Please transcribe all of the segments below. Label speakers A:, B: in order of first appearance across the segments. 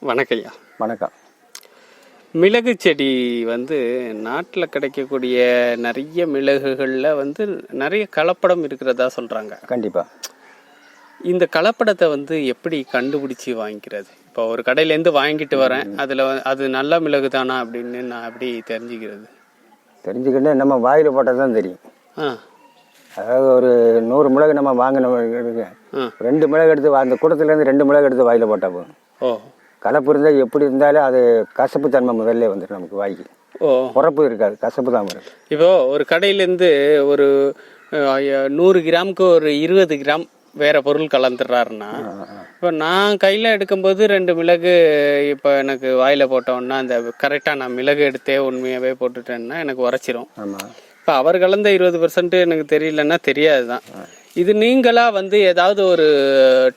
A: வணக்கம் ஐயா.
B: வணக்கம்.
A: மிளகு செடி வந்து நாட்டில் கிடைக்கக்கூடிய நிறைய மிளகுகளில் வந்து நிறைய கலப்படம் இருக்கிறதா சொல்கிறாங்க
B: கண்டிப்பாக
A: இந்த கலப்படத்தை வந்து எப்படி கண்டுபிடிச்சி வாங்கிக்கிறது? இப்போ ஒரு கடையிலேருந்து வாங்கிட்டு வரேன் அதில் அது நல்ல மிளகு தானா அப்படின்னு நான் எப்படி தெரிஞ்சுக்கிறது?
B: தெரிஞ்சுக்கிட்டு நம்ம வாயில் போட்டால் தான் தெரியும்.
A: ஆ.
B: அதாவது ஒரு நூறு மிளகு நம்ம வாங்கின ரெண்டு மிளகு எடுத்து வா- அந்த கூட்டத்துலேருந்து ரெண்டு மிளகு எடுத்து வாயில் போட்டால் போதும்.
A: ஓ.
B: கலப்பு இருந்தால் எப்படி இருந்தாலும் அது கசப்பு தன்மை முதல்ல வந்துடும் நமக்கு வாய்க்கு. உரப்பு இருக்காது கசப்பு தான் வரும்.
A: இப்போ ஒரு கடையிலேருந்து ஒரு நூறு கிராமுக்கு ஒரு இருபது கிராம் வேற பொருள் கலந்துடுறாருன்னா இப்போ நான் கையில் எடுக்கும்போது ரெண்டு மிளகு இப்போ எனக்கு வாயில் போட்டோன்னா அந்த கரெக்டாக நான் மிளகு எடுத்தே உண்மையாகவே போட்டுட்டேன்னா எனக்கு உரைச்சிரும். இப்போ அவர் கலந்த இருபது பர்சன்ட் எனக்கு தெரியலன்னா தெரியாது தான். இது நீங்களா வந்து ஏதாவது ஒரு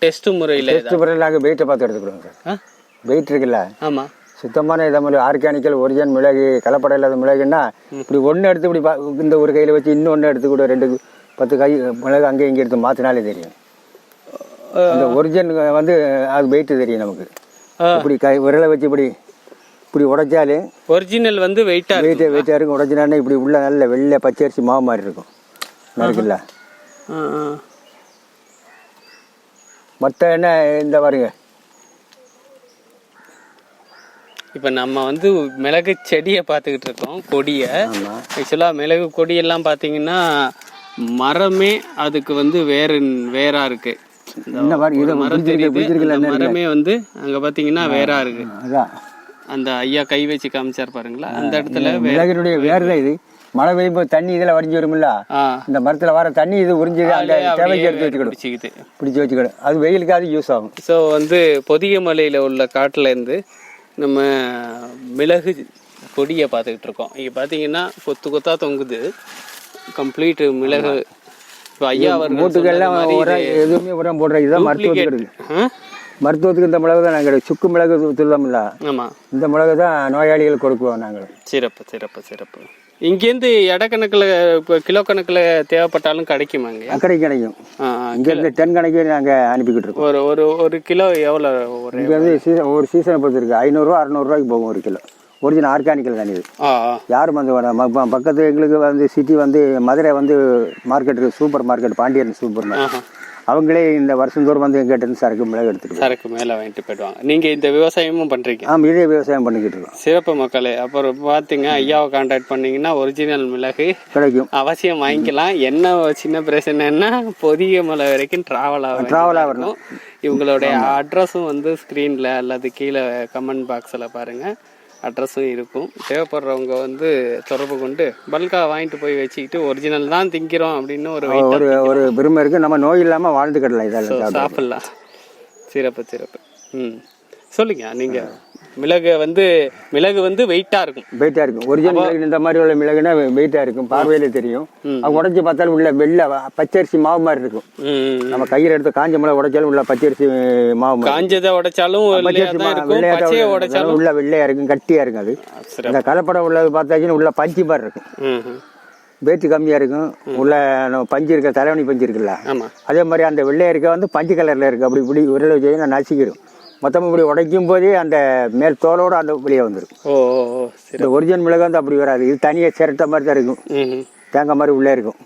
A: டெஸ்ட் முறையில்
B: டெஸ்ட் பிறகு நாங்கள் வெயிட்டை பார்த்து எடுத்துக்கிடுவோம் சார். வெயிட் இருக்குல்ல?
A: ஆமாம்
B: சுத்தமான இதை மாதிரி ஆர்கானிக்கல் ஒரிஜினல் மிளகு கலப்படம் இல்லாத மிளகுன்னா இப்படி ஒன்று எடுத்து இப்படி பா- இந்த ஒரு கையில் வச்சு இன்னொன்று எடுத்து கூட ரெண்டு பத்து கை மிளகு அங்கே இங்கே எடுத்து மாற்றினாலே தெரியும். அந்த ஒரிஜினல் வந்து அது வெயிட் தெரியும் நமக்கு. இப்படி கை விரலை வச்சு இப்படி இப்படி உடைச்சாலே
A: ஒரிஜினல் வந்து வெயிட்டாக இருக்கு
B: வெயிட்டே வெயிட்டாக இருக்கும். உடைச்சினாலே இப்படி உள்ள நல்ல வெள்ளை பச்சரிசி மாவு மாதிரி இருக்கும். இருக்குல்ல? மற்ற என்ன இந்த பாருங்க.
A: இப்போ நம்ம வந்து மிளகு செடியை பார்த்துக்கிட்டு இருக்கோம் கொடியை. ஆக்சுவலாக மிளகு கொடியெல்லாம் பார்த்தீங்கன்னா மரமே அதுக்கு வந்து வேறு வேறா இருக்கு.
B: இந்த மாதிரி இதை
A: மரம் வந்து அங்கே பார்த்தீங்கன்னா வேறா இருக்கு. அந்த ஐயா கை வச்சு காமிச்சார் பாருங்களா? அந்த இடத்துல
B: மிளகினுடைய வேர் தான் இது. மழை பெய்யும் போது தண்ணி இதில் வடிஞ்சு வரும்ல? இந்த மரத்தில் வர தண்ணி இது உறிஞ்சது அந்த தேவைக்கு எடுத்து வச்சுக்கணும்
A: பிடிச்சிக்குது.
B: பிடிச்சி வச்சுக்கணும் அது வெயிலுக்கு அது யூஸ் ஆகும்.
A: ஸோ வந்து பொதிகை மலையில் உள்ள காட்டுல இருந்து நம்ம மிளகு கொடியை பார்த்துக்கிட்டு இருக்கோம். இங்கே பார்த்தீங்கன்னா கொத்து கொத்தா தொங்குது. கம்ப்ளீட் மிளகு. இப்போ ஐயா
B: மூட்டுக்கெல்லாம் உரம் எதுவுமே உரம் போடுற இதுதான் மருத்துவத்துக்கு? மருத்துவத்துக்கு இந்த மிளகு தான் நாங்கள் சுக்கு மிளகு துள்ளமில்ல
A: ஆமா.
B: இந்த மிளகு தான் நோயாளிகள் கொடுக்குவோம் நாங்கள்
A: சிறப்பு சிறப்பு சிறப்பு. இங்கேருந்து எடை கணக்கில் இப்போ கிலோ கணக்கில் தேவைப்பட்டாலும் கிடைக்குமாங்க
B: கிடைக்கும்
A: ஆ.
B: இங்கேருந்து டென் கணக்கே நாங்கள் அனுப்பிக்கிட்டு இருக்கோம்.
A: ஒரு ஒரு ஒரு கிலோ எவ்வளோ ஒரு
B: இங்கேருந்து சீசன் ஒரு சீசனை பொறுத்து இருக்கு ஐநூறுரூவா அறநூறுவாய்க்கு போகும் ஒரு கிலோ. ஒரிஜினல் ஆர்கானிக்கல் தானே இது. யாரும் வந்து பக்கத்து எங்களுக்கு வந்து சிட்டி வந்து மதுரை வந்து market supermarket Pandian supermarket. அவங்களே இந்த வருஷந்தோறும் வந்து எங்கிட்ட இருந்து சரக்கு மிளகு எடுத்துட்டு
A: சரக்கு மேலே வாங்கிட்டு போயிடுவாங்க. நீங்கள் இந்த விவசாயமும் பண்ணுறீங்க
B: ஆமாம் இதே விவசாயம் பண்ணிக்கிட்டு இருக்கோம்.
A: சிறப்பு மக்களே அப்புறம் பார்த்தீங்க ஐயாவை கான்டாக்ட் பண்ணீங்கன்னா ஒரிஜினல் மிளகு
B: கிடைக்கும்.
A: அவசியம் வாங்கிக்கலாம். என்ன சின்ன பிரச்சனைன்னா பொதிய மலை வரைக்கும் ட்ராவல் ஆகும்
B: Travel ஆகணும்.
A: இவங்களுடைய அட்ரஸும் வந்து ஸ்க்ரீனில் அல்லது கீழே கமெண்ட் பாக்ஸில் பாருங்கள் அட்ரஸும் இருக்கும். தேவைப்படுறவங்க வந்து தொடர்பு கொண்டு பல்காக வாங்கிட்டு போய் வச்சுக்கிட்டு ஒரிஜினல் தான் திங்கிறோம் அப்படின்னு ஒரு
B: ஒரு ஒரு பெருமை இருக்கு. நம்ம நோய் இல்லாமல் வாழ்ந்துக்கிடலாம் இதெல்லாம்.
A: சாப்பிடலாம். சிறப்பு சிறப்பு. ம். சொல்லுங்க நீங்க. மிளகு வந்து மிளகு வந்து வெயிட்டா இருக்கும்.
B: வெயிட்டாக இருக்கும். ஒரிஜினல் மிளகு இந்த மாதிரி உள்ள மிளகுனா வெயிட்டாக இருக்கும். பார்வையிலே தெரியும். அது உடச்சி பார்த்தாலும் உள்ள வெள்ளை பச்சரிசி மாவு மாதிரி இருக்கும். நம்ம கையில் எடுத்து காஞ்ச மிளகு உடைச்சாலும் உள்ள பச்சரிசி மாவு
A: காஞ்சதை உடைச்சாலும்
B: பச்சரிசி
A: உடைச்சாலும்
B: உள்ள வெள்ளையா இருக்கும். கட்டியா இருக்கும் அது. இந்த கலப்படம் உள்ளது பார்த்தாச்சுன்னா உள்ள பஞ்சு மாதிரி இருக்கும்.
A: ம் ம்.
B: வெயிட் கம்மியா இருக்கும். உள்ள பஞ்சு இருக்க தலைவணி பஞ்சு இருக்குல்ல. அதே மாதிரி அந்த வெள்ளையா இருக்க வந்து பஞ்சு கலர்ல இருக்கு. அப்படி இப்படி உருளை வச்சு நசிக்கிடும். மொத்தம் இப்படி உடைக்கும் போதே அந்த மேல் தோலோட அந்த வெளியே வந்துடும்
A: ஓ ஓ
B: இந்த ஒரிஜினல் மிளகு வந்து அப்படி வராது. இது தனியாக சிரட்ட மாதிரி தான் இருக்கும். தேங்காய் மாதிரி உள்ளே இருக்கும்.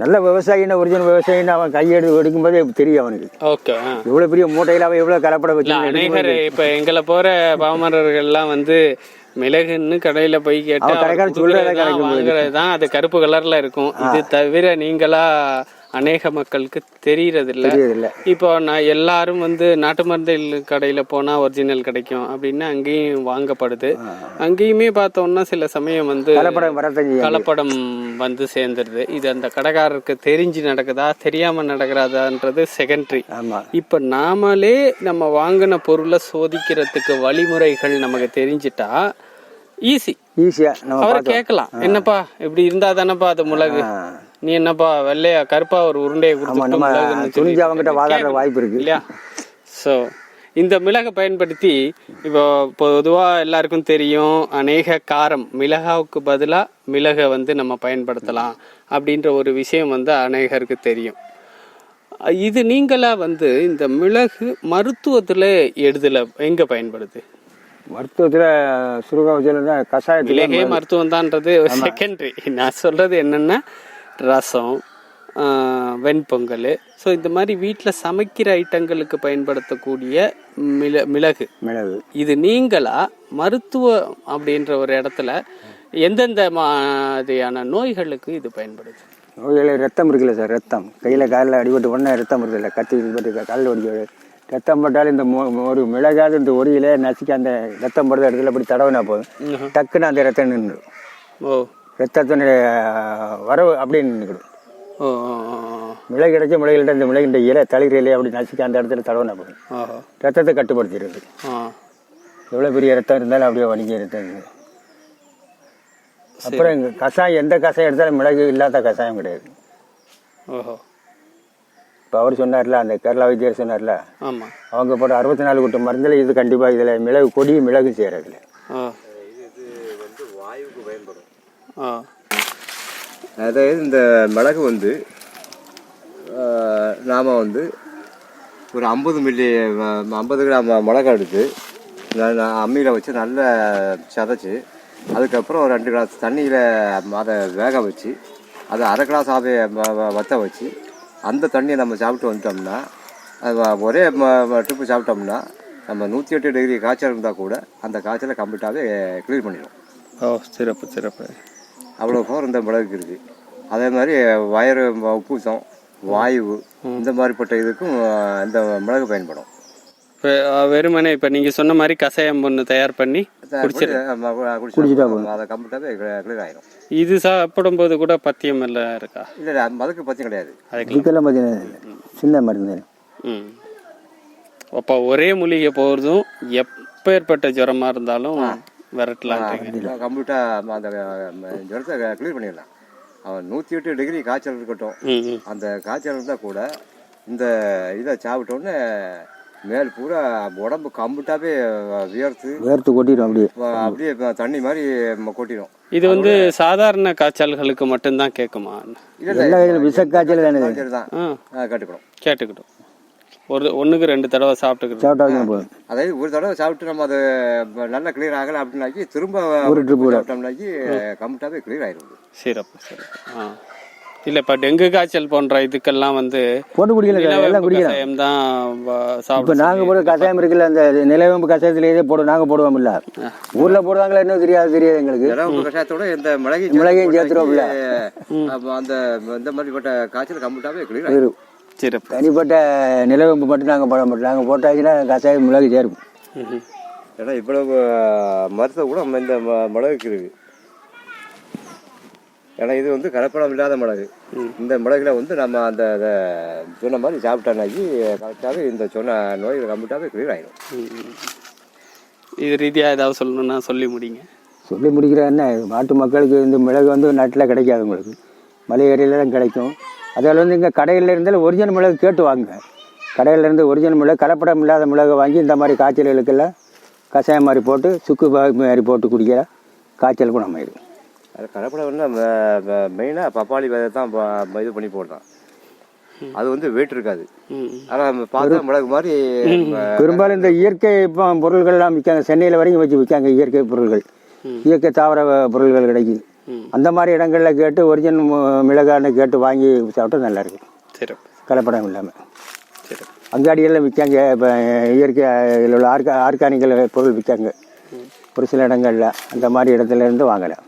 B: நல்ல விவசாயின்னா ஒரிஜினல் விவசாயின்னு அவன் கையெடுத்து எடுக்கும்போதே தெரியும் அவனுக்கு.
A: ஓகே
B: இவ்வளோ பெரிய மூட்டையில் அவன் எவ்வளோ கலப்படம்
A: இல்ல
B: வச்சு
A: அநேகர் இப்ப எங்களை போற பாமரர்கள்லாம் வந்து மிளகுன்னு கடையில போய் கேட்டு
B: அவன் கடைக்காரன் சொல்றதை கிடைக்கும்
A: வாங்குறது தான் அது கருப்பு கலர்ல இருக்கும். இது தவிர நீங்களா அநேக மக்களுக்கு தெரியறது இல்ல
B: தெரியதில்ல
A: இப்போ நான் எல்லாரும் வந்து நாட்டு மருந்து கடையில போனா ஒரிஜினல் கிடைக்கும் அப்படின்னு அங்கேயும் வாங்கப்படுது. அங்கேயுமே பார்த்தோம்னா சில சமயம் வந்து
B: கலப்படம்
A: வந்து சேர்ந்துருது. இது அந்த கடைக்காரருக்கு தெரிஞ்சு நடக்குதா தெரியாம நடக்கிறதான்றது செகண்டரி இப்ப நாமளே நம்ம வாங்கின பொருளை சோதிக்கிறதுக்கு வழிமுறைகள் நமக்கு தெரிஞ்சிட்டா ஈஸி
B: ஈஸியாக நம்ம
A: அவரை கேட்கலாம். என்னப்பா இப்படி இருந்தா தானப்பா அது மிளகு. நீ என்னப்பா வெள்ளையா? கருப்பா ஒரு உருண்டையை சொல்லி
B: துணிஞ்சு அவங்ககிட்ட வாதாடுற வாய்ப்பு இருக்கு.
A: இல்லையா? ஸோ இந்த மிளகை பயன்படுத்தி இப்போ பொதுவாக எல்லாருக்கும் தெரியும் அநேக காரம் மிளகாவுக்கு பதிலாக மிளகை வந்து நம்ம பயன்படுத்தலாம் அப்படின்ற ஒரு விஷயம் வந்து அநேகருக்கு தெரியும். இது நீங்களா வந்து இந்த மிளகு மருத்துவத்துல எடுதல எங்க பயன்படுது?
B: மருத்துவத்தில் சுருகாவச்சியில் தான் கஷாயத்தில்
A: மிளகே மருத்துவம் தான்றது செகண்டரி நான் சொல்றது என்னன்னா ரசம் வெண்பொங்கல். ஸோ இந்த மாதிரி வீட்டில் சமைக்கிற ஐட்டங்களுக்கு பயன்படுத்தக்கூடிய மிள மிளகு.
B: மிளகு.
A: இது நீங்களா மருத்துவ அப்படின்ற ஒரு இடத்துல எந்தெந்த மாதிரியான நோய்களுக்கு இது பயன்படுது?
B: நோய்கள் ரத்தம் இருக்குல்ல சார் ரத்தம். கையில் காலில் அடிபட்டு உடனே ரத்தம் இருக்குல்ல கத்தி பட்டு காலில் ஒடிக்க ரத்தம் பட்டாலும் இந்த ஒரு மிளகாது இந்த ஒரியில நசுக்கி அந்த ரத்தம் படுற இடத்துல அப்படி தடவினா போதும். டக்குன்னு அந்த ரத்தம் நின்று
A: ஓ.
B: ரத்தத்தினுடைய வரவு
A: ஓ, ஓ.
B: மிளகு கிடைச்ச மிளகுகிட்ட இந்த மிளகுன்ற இலை தளிர் இலையை அப்படி நசுக்கி அந்த இடத்துல போதும்.
A: ஓஹோ
B: ரத்தத்தை கட்டுப்படுத்திடுது எவ்வளோ பெரிய ரத்தம் இருந்தாலும் அப்படியே வணிக ரத்தம் அப்புறம் இங்க கஷாயம் எந்த கஷாயம் எடுத்தாலும் மிளகு இல்லாத கஷாயம் கிடையாது.
A: ஓஹோ.
B: இப்போ அவர் சொன்னார்ல அந்த கேரளா வைத்தியர் சொன்னார்ல
A: ஆமாம்
B: அவங்க போட்ட அறுபத்தி நாலு கூட்டம் மருந்தில் இது கண்டிப்பாக இதில் மிளகு கொடி மிளகு சேரதில்ல
A: ஆ
C: வாயுவுக்கு பயன்படும்
A: ஆ
C: அதாவது இந்த மிளகு வந்து நாம் வந்து ஒரு ஐம்பது மில்லி ஐம்பது கிராம் மிளகா எடுத்து அம்மியில் வச்சு நல்லா சதைச்சி அதுக்கப்புறம் ஒரு ரெண்டு கிளாஸ் தண்ணியில் அதை வேக வச்சு அதை அரை கிளாஸ் ஆவையை வற்ற வச்சு அந்த தண்ணியை நம்ம சாப்பிட்டு வந்துட்டோம்னா அது ஒரே ட்ரிப்பு சாப்பிட்டோம்னா நம்ம நூற்றி எட்டு டிகிரி காய்ச்சல் இருந்தால் கூட அந்த காய்ச்சலை கம்ப்ளீட்டாகவே க்ளீன் பண்ணிடும்
A: ஓ சிறப்பு சிறப்பு.
C: அவ்வளோ பவர் இந்த மிளகுக்கு இருக்குது. அதே மாதிரி வயிறு உப்புசம் வாயு இந்த மாதிரிப்பட்ட இதுக்கும் இந்த மிளகு பயன்படும்.
A: இப்போ வெறுமனே இப்போ நீங்கள் சொன்ன மாதிரி கஷாயம் ஒன்று தயார் பண்ணி குடிச்சிரு.
C: நம்ம குடிச்சிட்டா அதை கம்ப்ளீட்டாகவே கிளியர்
A: இது சாப்பிடும்போது கூட பத்தியம் எல்லாம் இருக்கா?
C: இல்லை இல்லை மதுக்கு பற்றி கிடையாது.
A: அதுக்கு
B: இதுக்கெல்லாம் பார்த்தீங்கன்னா சின்ன மருந்து
A: ம். அப்போ ஒரே மூலிகை போகிறதும் எப்பேற்பட்ட ஜுரமா இருந்தாலும் விரட்டலாம்
C: கம்ப்ளீட்டாக அந்த ஜுரத்தை கிளியர் பண்ணிடலாம். அவன் நூற்றி எட்டு டிகிரி காய்ச்சல் இருக்கட்டும். அந்த காய்ச்சல் இருந்தால் கூட இந்த இதை சாப்பிட்டோன்னே மேல் பூரா உடம்பு கம்ப்ளீட்டாகவே வியர்த்து
B: வேர்த்து கொட்டிடும் அப்படியே.
C: அப்படியே இப்ப தண்ணி மாதிரி கொட்டிடும்.
A: இது வந்து சாதாரண காய்ச்சல்களுக்கு மட்டும்தான் கேட்குமா?
C: இல்லை
B: இது.
C: காய்ச்சல் தான். கட்டுக்கணும்
A: கேட்டுக்கிட்டோம். ஒரு ஒன்றுக்கு ரெண்டு தடவை
B: சாப்பிட்டா வைக்கணும் போதும்.
C: அதாவது ஒரு தடவை சாப்பிட்டு நம்ம அது நல்லா கிளியர் ஆகலை அப்படின்னாக்கி திரும்ப
B: ஒரு கூட.
C: சாப்பிட்டோம்னாக்கி கம்ப்ளீட்டாகவே கிளியர் ஆயிரும்.
A: சிறப்பு சிறப்பு. ஆ. இல்லை இப்போ டெங்கு காய்ச்சல் போன்ற இதுக்கெல்லாம் வந்து
B: போட்டு குடிக்கல எல்லாம்
A: நிலவேம்பு
B: குடிக்கலாம்
A: கஷாயம் தான் வ-
B: இப்போ
A: சாப்பிட
B: நாங்கள் போடுற கஷாயம் இருக்குல்ல அந்த நிலவேம்பு கஷாயத்திலேயே போடுவோம் நாங்கள் போடுவோம்ல. ஊரில் போடுவாங்களா இன்னும் தெரியாது தெரியாது எங்களுக்கு.
C: இடம் கஷாயத்தோட இந்த மிளகை
B: மிளகையும் சேர்த்துருவோம்ல.
C: அந்த இந்த மாதிரிப்பட்ட காய்ச்சல் கம்ப்ளீட்டாகவே கிளியர் ஆயிரும்.
A: சிறப்பு.
B: தனிப்பட்ட நிலவேம்பு மட்டும் நாங்கள் போட மாட்டோம். நாங்கள் போட்டாச்சுன்னா கஷாயம் மிளகு சேரும்.
C: ஏன்னா இவ்வளவு மருத்துவ கூட நம்ம இந்த ம- மிளகுக்கு இருக்கு. ஏன்னா இது வந்து கலப்படம் இல்லாத மிளகு. இந்த மிளகுல வந்து நம்ம அந்த அதை சொன்ன மாதிரி சாப்பிட்டோம்னாக்கி கரெக்டாகவே இந்த சொன்ன நோய்கள் கம்ப்ளீட்டாகவே கிளியர் ஆயிடும்
A: ம், ம். இது ரீதியாக ஏதாவது சொல்லணும்னா சொல்லி முடிங்க.
B: சொல்லி முடிக்கிற என்ன நாட்டு மக்களுக்கு இந்த மிளகு வந்து நாட்டில் கிடைக்காது உங்களுக்கு. மலை ஏரியாவில் தான் கிடைக்கும். அதில் வந்து இங்கே கடையில் இருந்தாலும் ஒரிஜினல் மிளகு கேட்டு வாங்க. கடையில் இருந்து ஒரிஜினல் மிளகு கலப்படம் இல்லாத மிளகு வாங்கி இந்த மாதிரி காய்ச்சல்களுக்கெல்லாம் கஷாயம் மாதிரி போட்டு சுக்கு மாதிரி போட்டு குடிக்கிற காய்ச்சல் குணமாயிடும்
C: அது கலப்படம் வந்து மெயினாக பப்பாளி விதை தான் இது பண்ணி போடுறான் அது வந்து வெயிட் இருக்காது. ஆனால் பார்த்தா மிளகு மாதிரி
B: பெரும்பாலும் இந்த இயற்கை இப்போ பொருள்கள்லாம் விற்காங்க. சென்னையில் வரைக்கும் வச்சு விற்காங்க இயற்கை பொருள்கள். இயற்கை தாவர பொருள்கள் கிடைக்குது. அந்த மாதிரி இடங்களில் கேட்டு ஒரிஜினல் மிளகான்னு கேட்டு வாங்கி சாப்பிட்டா நல்லா இருக்கும்
A: சிறப்பு.
B: கலப்படம் இல்லாமல்
A: சிறப்பு.
B: அங்காடியெல்லாம் விற்காங்க இப்போ இயற்கை இதில் உள்ள ஆர்கா ஆர்கானிக்கல் பொருள் விற்காங்க. ஒரு சில இடங்களில் அந்த மாதிரி இடத்துல இருந்து வாங்கலாம்